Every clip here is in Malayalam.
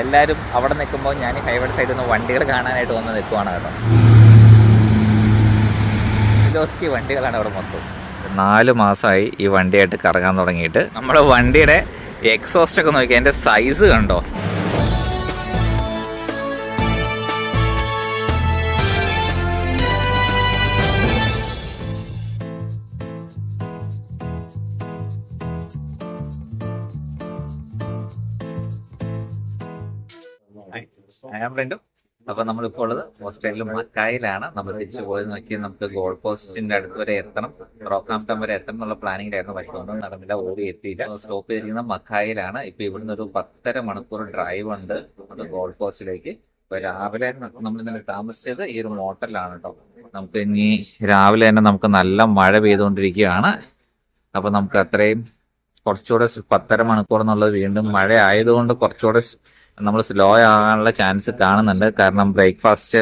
എല്ലാവരും അവിടെ നിൽക്കുമ്പോൾ ഞാൻ ഹൈവേ സൈഡിൽ നിന്ന് വണ്ടികൾ കാണാനായിട്ട് വന്ന് നിൽക്കുവാണ് കേട്ടോ. ജോസ്കി വണ്ടികളാണ് അവിടെ മൊത്തം. നാല് മാസമായി ഈ വണ്ടിയായിട്ട് കറങ്ങാൻ തുടങ്ങിയിട്ട്. നമ്മുടെ വണ്ടിയുടെ എക്സോസ്റ്റ് ഒക്കെ നോക്കി അതിന്റെ സൈസ് കണ്ടോ? ആംബ്രൻഡും അപ്പൊ നമ്മളിപ്പോൾ ഉള്ളത് ഓസ്ട്രേലിയ മക്കായിലാണ്. നമ്മൾ തിരിച്ചു പോയി നോക്കി നമുക്ക് ഗോൾ പോസ്റ്റിന്റെ അടുത്ത് വരെ എത്തണം. റോക്കാംപ്ടൺ വരെ എത്തണം എന്നുള്ള പ്ലാനിങ്ങിലായിരുന്നു പക്ഷെ ഒന്നും നടന്നില്ല ഓടി എത്തിയില്ല. സ്റ്റോപ്പ് ചെയ്തിരിക്കുന്ന മക്കായിലാണ്. ഇപ്പൊ ഇവിടുന്ന് ഒരു പത്തര മണിക്കൂർ ഡ്രൈവ് ഉണ്ട്. അത് ഗോൾ പോസ്റ്റിലേക്ക് രാവിലെ നമ്മൾ ഇന്നലെ താമസിച്ചത് ഈ ഒരു ഹോട്ടലിലാണ് കേട്ടോ നമുക്ക് ഇനി രാവിലെ തന്നെ നമുക്ക് നല്ല മഴ പെയ്തുകൊണ്ടിരിക്കുകയാണ്. അപ്പൊ നമുക്ക് അത്രയും കുറച്ചുകൂടെ പത്തര മണിക്കൂർ എന്നുള്ളത് വീണ്ടും മഴ ആയതുകൊണ്ട് കുറച്ചുകൂടെ നമ്മൾ സ്ലോ ആകാനുള്ള ചാൻസ് കാണുന്നുണ്ട്. കാരണം ബ്രേക്ക്ഫാസ്റ്റ്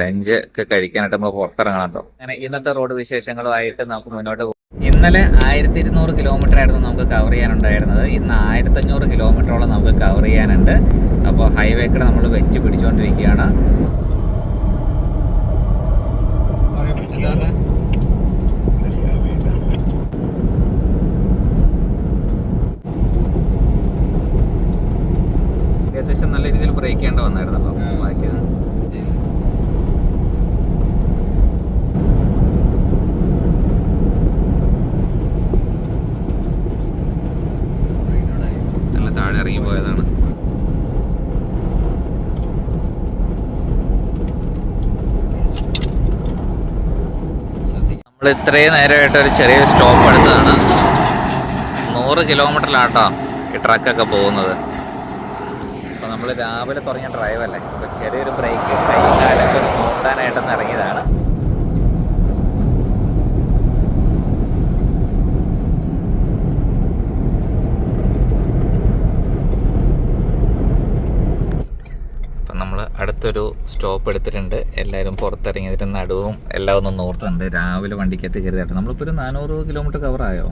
ലഞ്ച് ഒക്കെ കഴിക്കാനായിട്ട് നമ്മൾ പുറത്തിറങ്ങണം കേട്ടോ അങ്ങനെ ഇന്നത്തെ റോഡ് വിശേഷങ്ങളുമായിട്ട് നമുക്ക് മുന്നോട്ട് പോകും ഇന്നലെ ആയിരത്തി ഇരുന്നൂറ് കിലോമീറ്റർ ആയിരുന്നു നമുക്ക് കവർ ചെയ്യാനുണ്ടായിരുന്നത്. ഇന്ന് ആയിരത്തി അഞ്ഞൂറ് കിലോമീറ്ററോളം നമുക്ക് കവർ ചെയ്യാനുണ്ട്. അപ്പോൾ ഹൈവേ കൂടെ നമ്മൾ വെച്ച് പിടിച്ചുകൊണ്ടിരിക്കുകയാണ് അത്യാവശ്യം നല്ല രീതിയിൽ ബ്രേക്ക് ചെയ്യേണ്ട വന്നായിരുന്നു അപ്പം വായിക്കുന്നത് നല്ല താഴെ ഇറങ്ങി പോയതാണ്. നമ്മൾ ഇത്രയും നേരമായിട്ട് ഒരു ചെറിയ സ്റ്റോപ്പ് എടുത്തതാണ്. നൂറ് കിലോമീറ്ററിലാട്ടോ ഈ ട്രക്കൊക്കെ പോകുന്നത്. നമ്മൾ രാവിലെ തുടങ്ങിയ ഡ്രൈവല്ലേ അപ്പൊ ചെറിയൊരു ബ്രേക്ക് കൈകാലൊക്കെ നോക്കാനായിട്ടൊന്ന് ഇറങ്ങിയതാണ്. അടുത്തൊരു സ്റ്റോപ്പ് എടുത്തിട്ടുണ്ട്. എല്ലാവരും പുറത്തിറങ്ങിയതിന്റെ നടുവും എല്ലാം ഒന്ന് നോർത്തുണ്ട് രാവിലെ വണ്ടിക്കകത്ത് കയറിയിട്ട് നമ്മളിപ്പോൾ ഒരു നാനൂറ് കിലോമീറ്റർ കവറായോ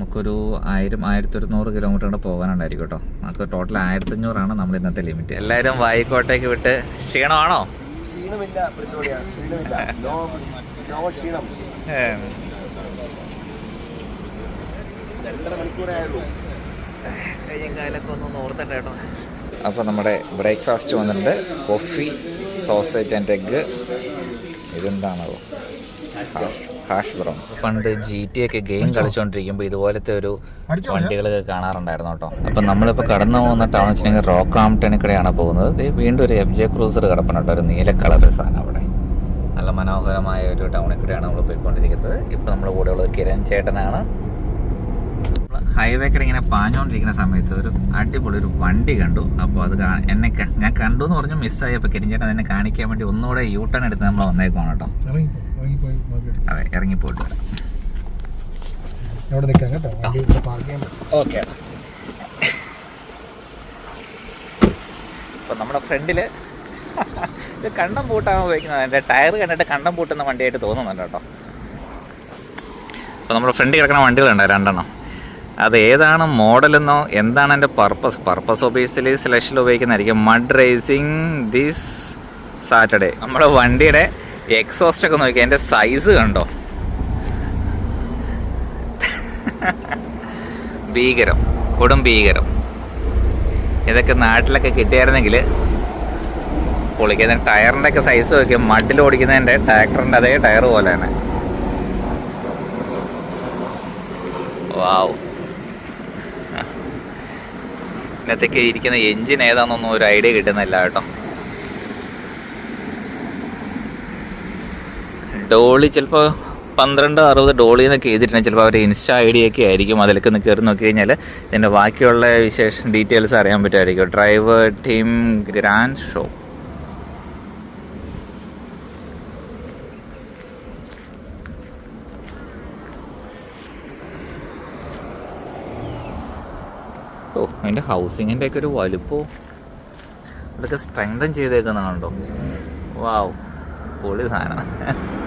നമുക്കൊരു ആയിരം ആയിരത്തി ഒരുന്നൂറ് കിലോമീറ്റർ കൂടെ പോകാനുണ്ടായിരിക്കും കേട്ടോ. നമുക്ക് ടോട്ടൽ ആയിരത്തി അഞ്ഞൂറാണ് നമ്മൾ ഇന്നത്തെ ലിമിറ്റ് എല്ലാവരും വായിക്കോട്ടേക്ക് വിട്ട് ക്ഷീണമാണോ? ക്ഷീണമില്ല ക്ഷീണം. രണ്ടര മണിക്കൂറേ ആയുള്ളൂ. കയ്യും കാലൊക്കെ ഒന്ന് നോർത്തട്ടെ കേട്ടോ. അപ്പോൾ നമ്മുടെ ബ്രേക്ക്ഫാസ്റ്റ് വന്നിട്ടുണ്ട്. കോഫി സോസേജ് ആൻഡ് എഗ്ഗ് ഇതെന്താണോ ഹാഷ് ബ്രൗൺ പണ്ട് ജി ടി ഒക്കെ ഗെയിം കളിച്ചുകൊണ്ടിരിക്കുമ്പോൾ ഇതുപോലത്തെ ഒരു വണ്ടികളൊക്കെ കാണാറുണ്ടായിരുന്നു കേട്ടോ. അപ്പം നമ്മളിപ്പോൾ കടന്നു പോകുന്ന ടൗൺ വെച്ചിട്ടുണ്ടെങ്കിൽ റോക്ക് ആംടണിക്കടെയാണ് പോകുന്നത്. ദേ വീണ്ടും ഒരു എഫ് ജെ ക്രൂസർ കിടപ്പുണ്ട് കേട്ടോ. ഒരു നീല കളർ സാധനം അവിടെ. നല്ല മനോഹരമായ ഒരു ടൗണിൽ കൂടെയാണ് നമ്മൾ പോയിക്കൊണ്ടിരിക്കുന്നത്. ഇപ്പോൾ നമ്മുടെ കൂടെ ഉള്ളത് കിരൺ ചേട്ടനാണ്. ഹൈവേ ഹൈവേക്കടെ ഇങ്ങനെ പാഞ്ഞുകൊണ്ടിരിക്കുന്ന സമയത്ത് ഒരു അടിപൊളി ഒരു വണ്ടി കണ്ടു. അപ്പോൾ അത് എന്നെ ഞാൻ കണ്ടു എന്ന് പറഞ്ഞു മിസ്സായി അപ്പോൾ ചേട്ടൻ എന്നെ കാണിക്കാൻ വേണ്ടി ഒന്നുകൂടെ യൂ ടേൺ എടുത്ത് നമ്മൾ വന്നേക്കുവാണ് കേട്ടോ. അതെ ഇറങ്ങിപ്പോയിട്ട് വരാം. അവിടെ നിൽക്കാം കേട്ടോ. വണ്ടി ഇവിടെ പാർക്ക് ചെയ്യാൻ ഓക്കെ അപ്പം നമ്മുടെ ഫ്രണ്ടിൽ ഇത് കണ്ടം പൂട്ടാൻ ഉപയോഗിക്കുന്നത് എന്റെ ടയർ കണ്ടിട്ട് കണ്ടം പൂട്ടുന്ന വണ്ടിയായിട്ട് തോന്നുന്നുണ്ട് കേട്ടോ. അപ്പോൾ നമ്മുടെ ഫ്രണ്ടിൽ കിടക്കുന്ന വണ്ടികളുണ്ട് രണ്ടെണ്ണം. അത് ഏതാണ് മോഡലെന്നോ എന്താണ് എന്റെ പർപ്പസ് പർപ്പസ് ഒബേസിലി സെലക്ഷനിൽ ഉപയോഗിക്കുന്നതായിരിക്കും. മഡ് റേസിംഗ് ദിസ് സാറ്റർഡേ നമ്മുടെ വണ്ടിയുടെ എക്സോസ്റ്റ് ഒക്കെ നോക്കി. എന്റെ സൈസ് കണ്ടോ? ഭീകരം. കൊടും ഭീകരം. ഇതൊക്കെ നാട്ടിലൊക്കെ കിട്ടിയായിരുന്നെങ്കിൽ പൊളിക്കുന്ന ടയറിന്റെ ഒക്കെ സൈസ് നോക്കി. മഡിൽ ഓടിക്കുന്നതിന്റെ ട്രാക്ടറിന്റെ അതേ ടയർ പോലെയാണ്. വാവ്. ഇന്നത്തേക്ക് ഇരിക്കുന്ന എൻജിൻ ഏതാണെന്നൊന്നും ഒരു ഐഡിയ കിട്ടുന്നില്ല കേട്ടോ. ഡോളി ചിലപ്പോൾ പന്ത്രണ്ട് അറുപത് ഡോളി എന്നൊക്കെ ചെയ്തിട്ടുണ്ട് ചിലപ്പോൾ അവരുടെ ഇൻസ്റ്റാ ഐ ഡി ഒക്കെ ആയിരിക്കും. അതിലൊക്കെ ഒന്ന് കയറി നോക്കി കഴിഞ്ഞാൽ ഇതിന്റെ ബാക്കിയുള്ള വിശേഷം ഡീറ്റെയിൽസ് അറിയാൻ പറ്റുമായിരിക്കും. Driver team grand show. ഓ അതിന്റെ ഹൗസിങ്ങിന്റെ ഒക്കെ ഒരു വലുപ്പോ? അതൊക്കെ സ്ട്രെങ്തൻ ചെയ്തേക്കുന്ന കണ്ടോ? വാവ് പൊളി സാധനം.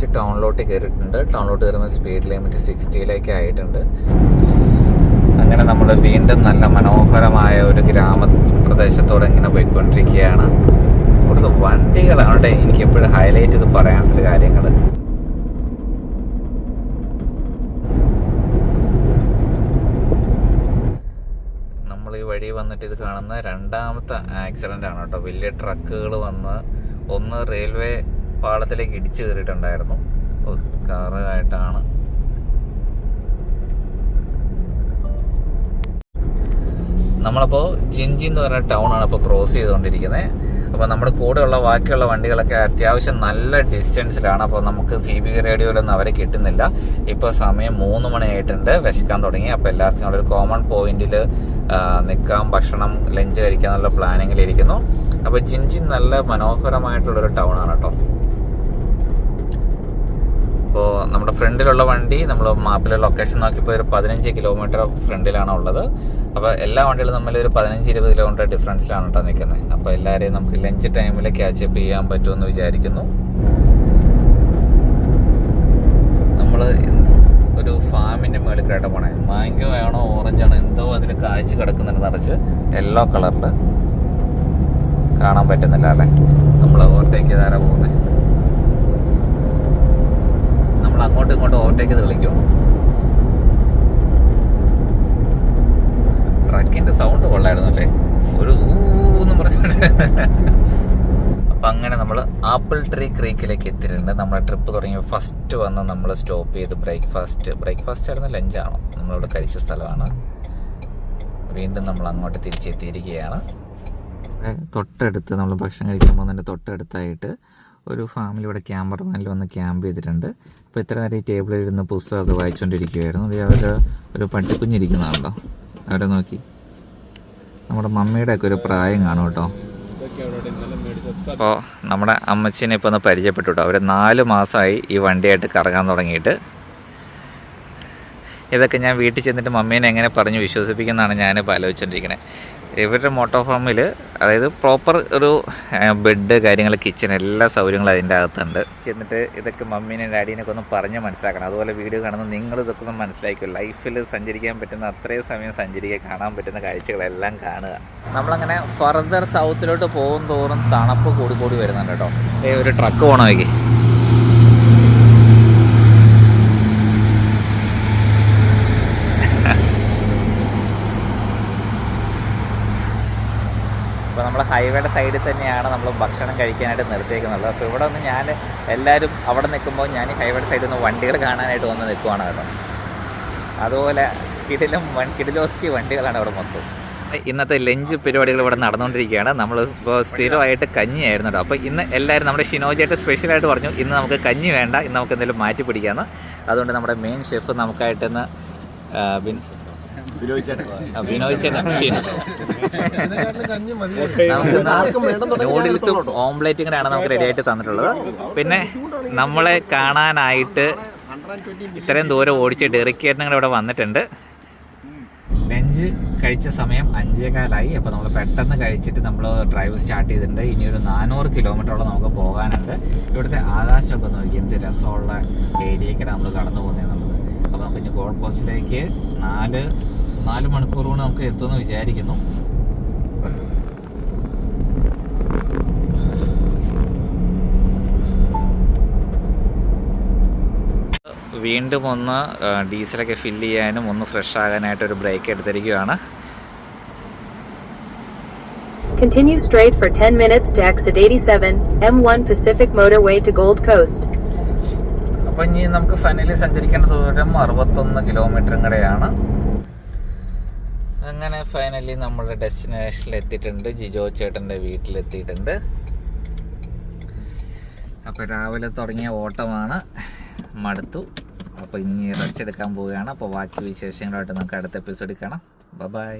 തിരിച്ച് ടൗണിലോട്ട് കയറിയിട്ടുണ്ട്. ടൗണിലോട്ട് കയറുമ്പോൾ സ്പീഡ് ലിമിറ്റ് സിക്സ്റ്റിയിലേക്ക് ആയിട്ടുണ്ട്. അങ്ങനെ നമ്മൾ വീണ്ടും നല്ല മനോഹരമായ ഒരു ഗ്രാമ പ്രദേശത്തോടെ ഇങ്ങനെ പോയിക്കൊണ്ടിരിക്കുകയാണ്. ഇവിടുത്തെ വണ്ടികളാണ് എനിക്ക് എപ്പോഴും ഹൈലൈറ്റ് ചെയ്ത് പറയാനുള്ള കാര്യങ്ങൾ. നമ്മൾ ഈ വഴി വന്നിട്ട് ഇത് കാണുന്ന രണ്ടാമത്തെ ആക്സിഡന്റ് ആണ് കേട്ടോ. വലിയ ട്രക്കുകൾ വന്ന് ഒന്ന് റെയിൽവേ പാളത്തിലേക്ക് ഇടിച്ചു കയറിയിട്ടുണ്ടായിരുന്നു. കാറായിട്ടാണ്. നമ്മളപ്പോൾ ജിൻജി എന്ന് പറഞ്ഞ ടൗൺ ആണ് ഇപ്പോൾ ക്രോസ് ചെയ്തുകൊണ്ടിരിക്കുന്നത് അപ്പോൾ നമ്മുടെ കൂടെയുള്ള ബാക്കിയുള്ള വണ്ടികളൊക്കെ അത്യാവശ്യം നല്ല ഡിസ്റ്റൻസിലാണ്. അപ്പോൾ നമുക്ക് സി ബി റേഡിയോയിലൊന്നും അവരെ കിട്ടുന്നില്ല. ഇപ്പോൾ സമയം മൂന്ന് മണിയായിട്ടുണ്ട്. വിശക്കാൻ തുടങ്ങി. അപ്പോൾ എല്ലാവർക്കും അവിടെ ഒരു കോമൺ പോയിന്റിൽ നിൽക്കാം ഭക്ഷണം ലഞ്ച് കഴിക്കാന്നുള്ള പ്ലാനിങ്ങിലിരിക്കുന്നു. അപ്പോൾ ജിൻജിൻ നല്ല മനോഹരമായിട്ടുള്ളൊരു ടൗൺ ആണ് കേട്ടോ. ഇപ്പോൾ നമ്മുടെ ഫ്രണ്ടിലുള്ള വണ്ടി നമ്മൾ മാപ്പിലെ ലൊക്കേഷൻ നോക്കിയപ്പോൾ ഒരു പതിനഞ്ച് കിലോമീറ്റർ ഫ്രണ്ടിലാണ് ഉള്ളത്. അപ്പോൾ എല്ലാ വണ്ടികളും തമ്മിൽ ഒരു പതിനഞ്ച് ഇരുപത് കിലോമീറ്റർ ഡിഫറൻസിലാണ് കേട്ടോ നിൽക്കുന്നത്. അപ്പോൾ എല്ലാവരെയും നമുക്ക് ലഞ്ച് ടൈമിൽ ക്യാച്ചപ്പ് ചെയ്യാൻ പറ്റുമെന്ന് വിചാരിക്കുന്നു. നമ്മൾ ഒരു ഫാമിന്റെ മേളിൽ കേട്ടോ പോണേ. മാങ്കോ ആണോ ഓറഞ്ച് ആണോ എന്തോ അതിൽ കാഴ്ച കിടക്കുന്നുണ്ട് നിറച്ച്. യെല്ലോ കളറിൽ കാണാൻ പറ്റുന്നില്ല അല്ലേ? നമ്മൾ ഓവർടേക്ക് ചെയ്താരാ പോകുന്നത് അങ്ങോട്ടും ഇങ്ങോട്ടും ഓവർടേക്ക് ചെയ്ത് കളിക്കും. സൗണ്ട് കൊള്ളായിരുന്നു അല്ലേ ഒരു ഊന്നും പറഞ്ഞിട്ട്. അപ്പൊ അങ്ങനെ നമ്മൾ ആപ്പിൾ ട്രീ ക്രീക്കിലേക്ക് എത്തിയിട്ടുണ്ട്. നമ്മുടെ ട്രിപ്പ് തുടങ്ങിയ ഫസ്റ്റ് വന്ന് നമ്മൾ സ്റ്റോപ്പ് ചെയ്ത് ബ്രേക്ക്ഫാസ്റ്റ് ബ്രേക്ക്ഫാസ്റ്റ് ആയിരുന്നു ലഞ്ചാണോ നമ്മളിവിടെ കഴിച്ച സ്ഥലമാണ്. വീണ്ടും നമ്മൾ അങ്ങോട്ട് തിരിച്ചെത്തിയിരിക്കുകയാണ്. തൊട്ടടുത്ത് നമ്മൾ ഭക്ഷണം കഴിക്കാൻ പോകുന്നതിന്റെ തൊട്ടടുത്തായിട്ട് ഒരു ഫാമിൽ ഇവിടെ ക്യാമറമാനിൽ വന്ന് ക്യാമ്പ് ചെയ്തിട്ടുണ്ട്. അപ്പോൾ ഇത്ര നേരം ഈ ടേബിളിൽ ഇരുന്ന് പുസ്തകമൊക്കെ വായിച്ചുകൊണ്ടിരിക്കുകയായിരുന്നു അത് അവർ ഒരു പട്ടിക്കുഞ്ഞിരിക്കുന്നതാണല്ലോ അവരെ നോക്കി. നമ്മുടെ മമ്മിയുടെ ഒക്കെ ഒരു പ്രായം കാണും കേട്ടോ. അപ്പോൾ നമ്മുടെ അമ്മച്ചിനെ ഇപ്പോൾ ഒന്ന് പരിചയപ്പെട്ടു കേട്ടോ. അവർ നാല് മാസമായി ഈ വണ്ടിയായിട്ട് കറങ്ങാൻ തുടങ്ങിയിട്ട്. ഇതൊക്കെ ഞാൻ വീട്ടിൽ ചെന്നിട്ട് മമ്മീനെ എങ്ങനെ പറഞ്ഞ് വിശ്വസിപ്പിക്കുന്നതാണ് ഞാനിപ്പോൾ ആലോചിച്ചുകൊണ്ടിരിക്കുന്നത് ഇവരുടെ മോട്ടോ ഫാമിൽ അതായത് പ്രോപ്പർ ഒരു ബെഡ് കാര്യങ്ങൾ കിച്ചൺ എല്ലാ സൗകര്യങ്ങളും അതിന്റെ അകത്തുണ്ട്. ചെന്നിട്ട് ഇതൊക്കെ മമ്മീനെ ഡാഡീനൊക്കെ ഒന്ന് പറഞ്ഞ് മനസ്സിലാക്കണം. അതുപോലെ വീഡിയോ കാണുന്ന നിങ്ങൾ ഇതൊക്കെ ഒന്ന് മനസ്സിലാക്കും ലൈഫിൽ സഞ്ചരിക്കാൻ പറ്റുന്ന അത്രയും സമയം സഞ്ചരിക്കാൻ കാണാൻ പറ്റുന്ന കാഴ്ചകളെല്ലാം കാണുക. നമ്മളങ്ങനെ ഫർദർ സൗത്തിലോട്ട് പോകും തോറും തണുപ്പ് കൂടി കൂടി വരുന്നുണ്ട് കേട്ടോ. ഒരു ട്രക്ക് പോകണമെങ്കിൽ അപ്പോൾ നമ്മൾ ഹൈവേയുടെ സൈഡിൽ തന്നെയാണ് നമ്മൾ ഭക്ഷണം കഴിക്കാനായിട്ട് നിർത്തിയേക്കുന്നത്. അപ്പോൾ ഇവിടെ നിന്ന് ഞാൻ എല്ലാവരും അവിടെ നിൽക്കുമ്പോൾ ഞാൻ ഹൈവേയുടെ സൈഡിൽ നിന്ന് വണ്ടികൾ കാണാനായിട്ട് വന്ന് നിൽക്കുവാണ് കേട്ടോ. അതുപോലെ കിടിലും വൺ കിടിലോസ്കി വണ്ടികളാണ് ഇവിടെ മൊത്തം. ഇന്നത്തെ ലഞ്ച് പരിപാടികൾ ഇവിടെ നടന്നുകൊണ്ടിരിക്കുകയാണ്. നമ്മൾ ഇപ്പോൾ സ്ഥിരമായിട്ട് കഞ്ഞിയായിരുന്നു കേട്ടോ. അപ്പോൾ ഇന്ന് എല്ലാവരും നമ്മുടെ ഷിനോജായിട്ട് സ്പെഷ്യലായിട്ട് പറഞ്ഞു ഇന്ന് നമുക്ക് കഞ്ഞി വേണ്ട ഇന്ന് നമുക്ക് എന്തെങ്കിലും മാറ്റി പിടിക്കാമെന്ന്. അതുകൊണ്ട് നമ്മുടെ മെയിൻ ഷെഫ് നമുക്കായിട്ട് നൂഡിൽസും ഓംലേറ്റും കൂടെയാണ് നമുക്ക് റെഡി ആയിട്ട് തന്നിട്ടുള്ളത്. പിന്നെ നമ്മളെ കാണാനായിട്ട് ഇത്രയും ദൂരം ഓടിച്ച് ഡെറിക്കേറ്റിനും കൂടെ ഇവിടെ വന്നിട്ടുണ്ട്. ലഞ്ച് കഴിച്ച സമയം അഞ്ചേകാലായി. അപ്പോൾ നമ്മൾ പെട്ടെന്ന് കഴിച്ചിട്ട് നമ്മൾ ഡ്രൈവ് സ്റ്റാർട്ട് ചെയ്തിട്ടുണ്ട്. ഇനി ഒരു നാനൂറ് കിലോമീറ്ററോളം നമുക്ക് പോകാനുണ്ട്. ഇവിടുത്തെ ആകാശമൊക്കെ നോക്കി എന്ത് രസമുള്ള ഏരിയയ്ക്കാണ് നമ്മൾ കടന്നു പോകുന്നത് നമുക്ക് ഇനി ഗോൾ പോസ്റ്റിലേക്ക് നാല് നാല് മണിക്കൂർ കൊണ്ട് നമുക്ക് എത്തുമെന്ന് വിചാരിക്കുന്നു വീണ്ടും ഒന്ന് ഡീസലൊക്കെ ഫില്ല് ചെയ്യാനും ഒന്ന് ഫ്രഷ് ആകാനായിട്ട് ഒരു ബ്രേക്ക് എടുത്തിരിക്കുകയാണ് Continue straight for 10 minutes to exit 87, M1 Pacific Motorway to Gold Coast. അപ്പോൾ ഇനി നമുക്ക് ഫൈനലി സഞ്ചരിക്കേണ്ട ദൂരം അറുപത്തൊന്ന് കിലോമീറ്ററും കൂടെയാണ് അങ്ങനെ ഫൈനലി നമ്മുടെ ഡെസ്റ്റിനേഷനിൽ എത്തിയിട്ടുണ്ട്. ജിജോ ചേട്ടന്റെ വീട്ടിലെത്തിയിട്ടുണ്ട്. അപ്പോൾ രാവിലെ തുടങ്ങിയ ഓട്ടമാണ് മടുത്തു. അപ്പോൾ ഇനി റെസ്റ്റ് എടുക്കാൻ പോവുകയാണ്. അപ്പോൾ ബാക്കി വിശേഷങ്ങളായിട്ട് നമുക്ക് അടുത്ത എപ്പിസോഡിൽ കാണാം. ബൈ